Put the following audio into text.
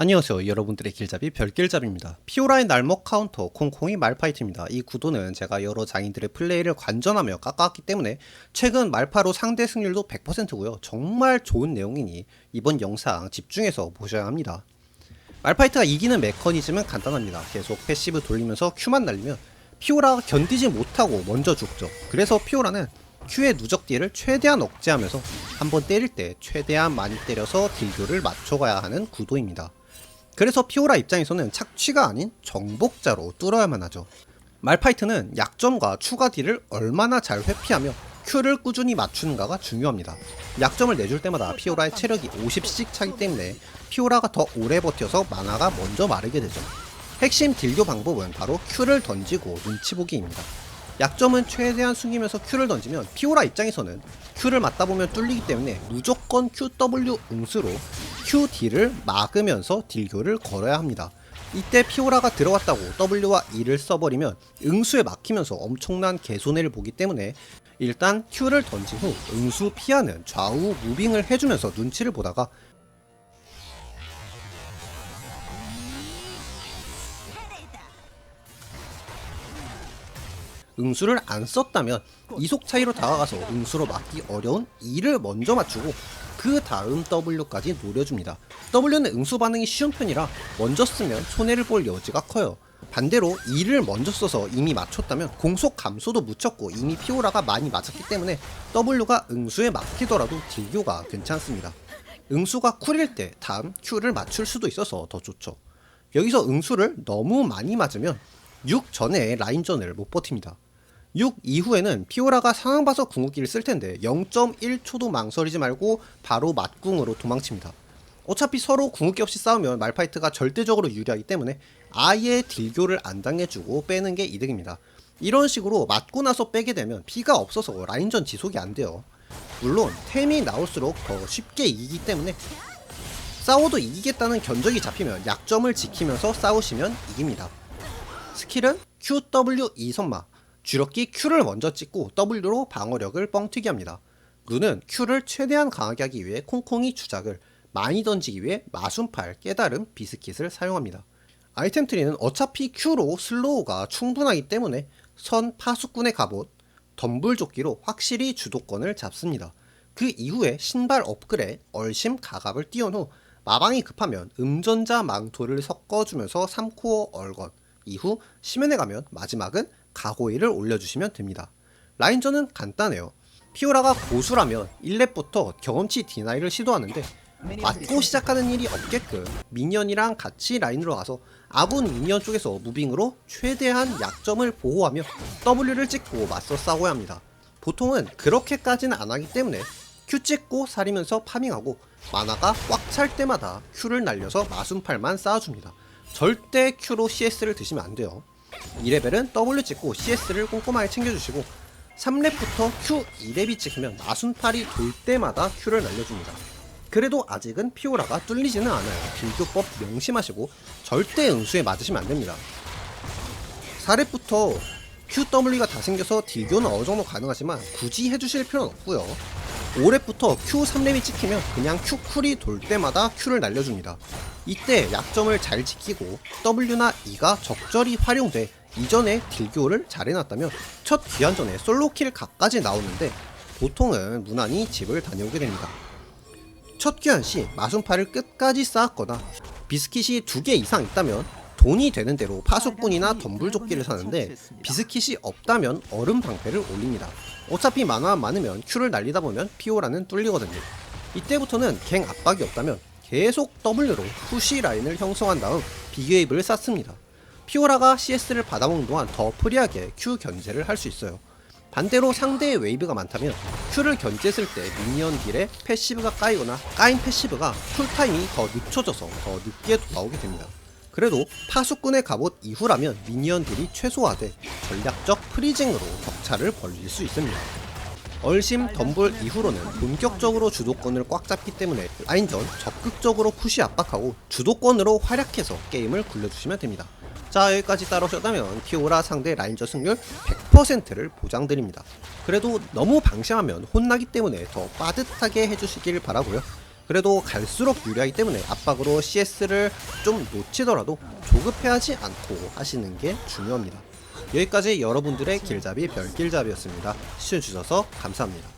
안녕하세요. 여러분들의 길잡이 별길잡입니다. 피오라의 날먹 카운터 콩콩이 말파이트입니다. 이 구도는 제가 여러 장인들의 플레이를 관전하며 깎아왔기 때문에 최근 말파로 상대 승률도 100%고요. 정말 좋은 내용이니 이번 영상 집중해서 보셔야 합니다. 말파이트가 이기는 메커니즘은 간단합니다. 계속 패시브 돌리면서 Q만 날리면 피오라가 견디지 못하고 먼저 죽죠. 그래서 피오라는 Q의 누적 딜을 최대한 억제하면서 한번 때릴 때 최대한 많이 때려서 딜교를 맞춰가야 하는 구도입니다 그래서 피오라 입장에서는 착취가 아닌 정복자로 뚫어야만 하죠. 말파이트는 약점과 추가 딜을 얼마나 잘 회피하며 Q를 꾸준히 맞추는가가 중요합니다. 약점을 내줄 때마다 피오라의 체력이 50씩 차기 때문에 피오라가 더 오래 버텨서 만화가 먼저 마르게 되죠. 핵심 딜교 방법은 바로 Q를 던지고 눈치 보기입니다. 약점은 최대한 숨기면서 Q를 던지면 피오라 입장에서는 Q를 맞다 보면 뚫리기 때문에 무조건 QW 응수로 QD를 막으면서 딜교를 걸어야 합니다. 이때 피오라가 들어왔다고 W와 E를 써버리면 응수에 막히면서 엄청난 개손해를 보기 때문에 일단 Q를 던진 후 응수 피하는 좌우 무빙을 해주면서 눈치를 보다가 응수를 안 썼다면 이속 차이로 다가가서 응수로 맞기 어려운 E를 먼저 맞추고 그 다음 W까지 노려줍니다. W는 응수 반응이 쉬운 편이라 먼저 쓰면 손해를 볼 여지가 커요. 반대로 E를 먼저 써서 이미 맞췄다면 공속 감소도 묻혔고 이미 피오라가 많이 맞았기 때문에 W가 응수에 막히더라도 딜교가 괜찮습니다. 응수가 쿨일 때 다음 Q를 맞출 수도 있어서 더 좋죠. 여기서 응수를 너무 많이 맞으면 6 전에 라인전을 못 버팁니다. 6 이후에는 피오라가 상황 봐서 궁극기를 쓸 텐데 0.1초도 망설이지 말고 바로 맞궁으로 도망칩니다. 어차피 서로 궁극기 없이 싸우면 말파이트가 절대적으로 유리하기 때문에 아예 딜교를 안 당해주고 빼는 게 이득입니다. 이런 식으로 맞고 나서 빼게 되면 피가 없어서 라인전 지속이 안 돼요. 물론 템이 나올수록 더 쉽게 이기기 때문에 싸워도 이기겠다는 견적이 잡히면 약점을 지키면서 싸우시면 이깁니다. 스킬은 QW 2선마 주력기 Q를 먼저 찍고 W로 방어력을 뻥튀기 합니다. 루는 Q를 최대한 강하게 하기 위해 콩콩이 주작을 많이 던지기 위해 마순팔, 깨달음, 비스킷을 사용합니다. 아이템 트리는 어차피 Q로 슬로우가 충분하기 때문에 선 파수꾼의 갑옷, 덤불조끼로 확실히 주도권을 잡습니다. 그 이후에 신발 업글에 얼심 가갑을 띄운 후 마방이 급하면 음전자 망토를 섞어주면서 3코어 얼건 이후 심연에 가면 마지막은 가고이를 올려주시면 됩니다. 라인전은 간단해요. 피오라가 고수라면 1렙부터 경험치 디나이를 시도하는데 맞고 시작하는 일이 없게끔 미니언이랑 같이 라인으로 가서 아군 미니언 쪽에서 무빙으로 최대한 약점을 보호하며 W를 찍고 맞서 싸워야 합니다. 보통은 그렇게까지는 안 하기 때문에 Q 찍고 살이면서 파밍하고 만화가 꽉 찰 때마다 Q를 날려서 마순팔만 쌓아줍니다. 절대 Q로 CS를 드시면 안 돼요. 2레벨은 W 찍고 CS를 꼼꼼하게 챙겨주시고 3렙부터 Q 2렙이 찍히면 마순팔이 돌 때마다 Q를 날려줍니다. 그래도 아직은 피오라가 뚫리지는 않아요. 딜교법 명심하시고 절대 응수에 맞으시면 안됩니다. 4렙부터 QW가 다 생겨서 딜교는 어느 정도 가능하지만 굳이 해주실 필요는 없고요. 5렙부터 Q 3렙이 찍히면 그냥 Q 쿨이 돌 때마다 Q를 날려줍니다. 이때 약점을 잘 지키고 W나 E가 적절히 활용돼 이전에 딜교를 잘 해놨다면 첫 귀환전에 솔로킬 각까지 나오는데 보통은 무난히 집을 다녀오게 됩니다. 첫 귀환 시 마순팔을 끝까지 쌓았거나 비스킷이 두 개 이상 있다면 돈이 되는 대로 파수꾼이나 덤불조끼를 사는데 비스킷이 없다면 얼음 방패를 올립니다. 어차피 만화만 많으면 Q를 날리다 보면 피오라는 뚫리거든요. 이때부터는 갱 압박이 없다면 계속 W로 푸시 라인을 형성한 다음 비게이브를 쌓습니다. 피오라가 CS를 받아먹는 동안 더 프리하게 Q 견제를 할 수 있어요. 반대로 상대의 웨이브가 많다면 Q를 견제했을 때 미니언 딜에 패시브가 까이거나 까인 패시브가 쿨타임이 더 늦춰져서 더 늦게 돌아오게 됩니다. 그래도 파수꾼의 갑옷 이후라면 미니언 딜이 최소화돼 전략적 프리징으로 격차를 벌릴 수 있습니다. 얼심 덤블 이후로는 본격적으로 주도권을 꽉 잡기 때문에 라인전 적극적으로 푸시 압박하고 주도권으로 활약해서 게임을 굴려주시면 됩니다. 자 여기까지 따라오셨다면 피오라 상대 라인전 승률 100%를 보장드립니다. 그래도 너무 방심하면 혼나기 때문에 더 빠듯하게 해주시길 바라고요. 그래도 갈수록 유리하기 때문에 압박으로 CS를 좀 놓치더라도 조급해하지 않고 하시는 게 중요합니다. 여기까지 여러분들의 길잡이 별길잡이였습니다. 시청해주셔서 감사합니다.